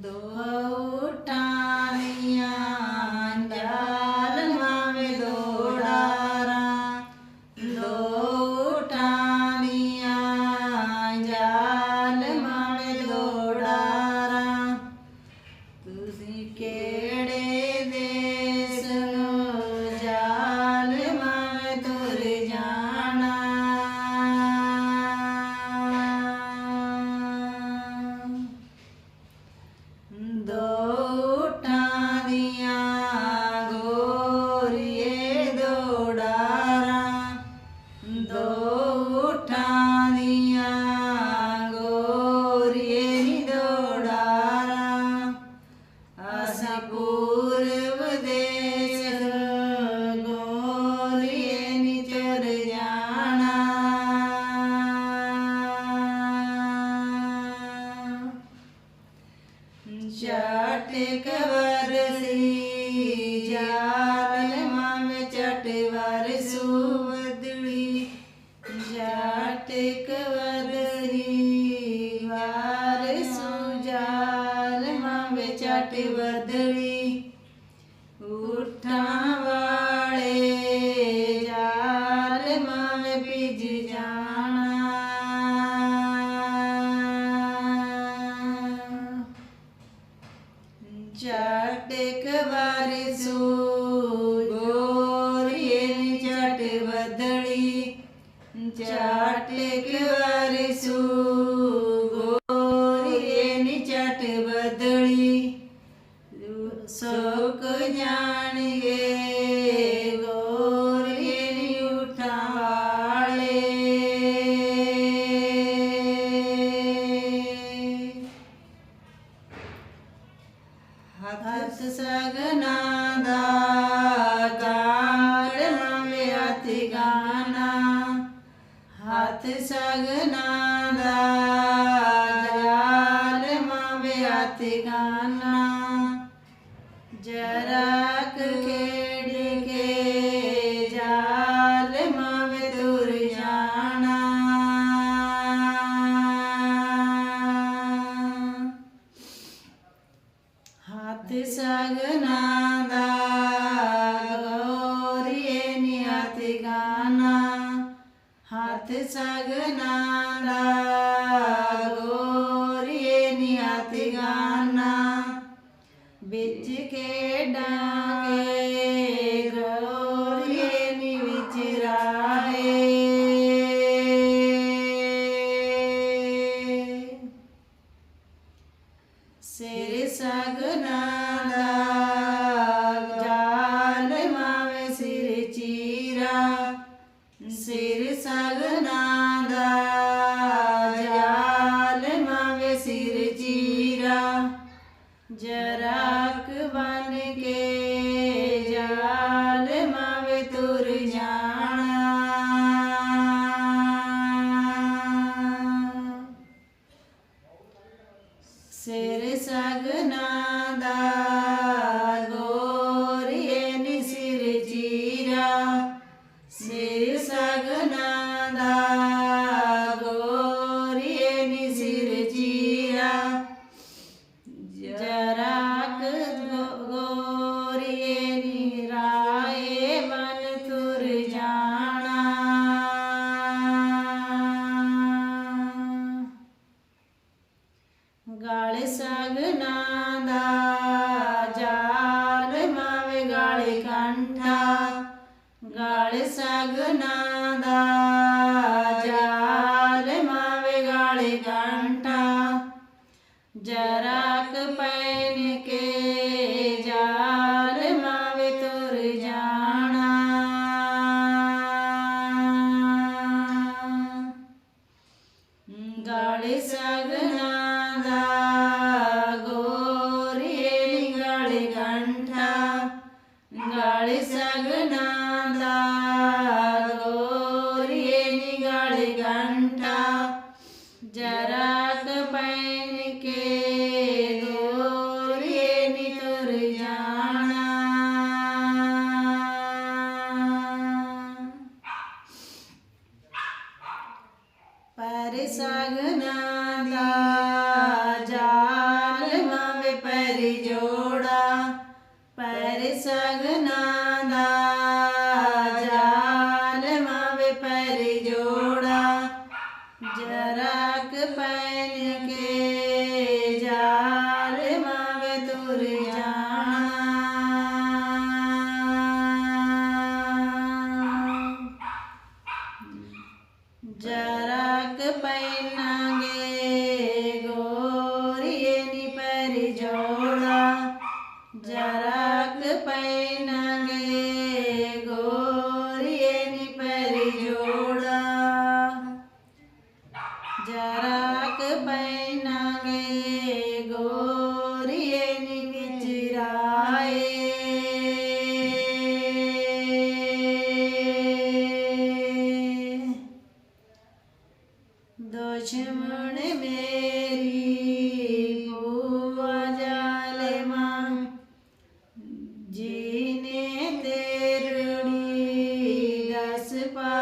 dois. अपने जाटे के ਹੱਥ ਸਗਨਾ ਹੱਥ ਸਗਨਾ ਦਾ ਗੋਰੀਏ ਨੀ ਹੱਥ ਵਿੱਚ ਖੇਡਾਂਗੇ ਗੋਰੀਏ ਜਰਾਕ ਬਨ ਕੇ ਜਾਲ ਮਾਵੇ ਤੁਰ ਜਾਣਾ। ਸਿਰ ਸਗਨਾ ਦਾ ਗੋ ਗਾਲੇ ਸਗਨਾ ਦਾ ਜਾਲ ਮਾਵੇ ਗਾਲੇ ਕੰਠਾ। ਗਾਲ ਸਗਨਾ ਦਾ ਜਾਲ ਮਾਵੇ ਗਾਲੇ ਕੰਠਾ। ਜਰਾਕ ਪੈ ಗಳಿಸಗನಾದ ಗೋರಿಗಳಿಗಳಿ ಕಂಠ ಗಳಿಸಗನಾದ ಗೋರಿಗಳಿಗಳಿ ಕಂಠ ಜರ ਪਰ ਦਾ ਜਾਲ ਮਾਵੇ ਪਰ ਜੋੜਾ। ਪਰ ਦਾ ਜਾਲ ਮਾਵੇ ਪਰ ਜੋੜਾ। ਜਰਾ ਜਰਗ ਪਏ લક્ષ્મણ મેરી ભુવા જાલેમાં જીને તેરડી દસ પા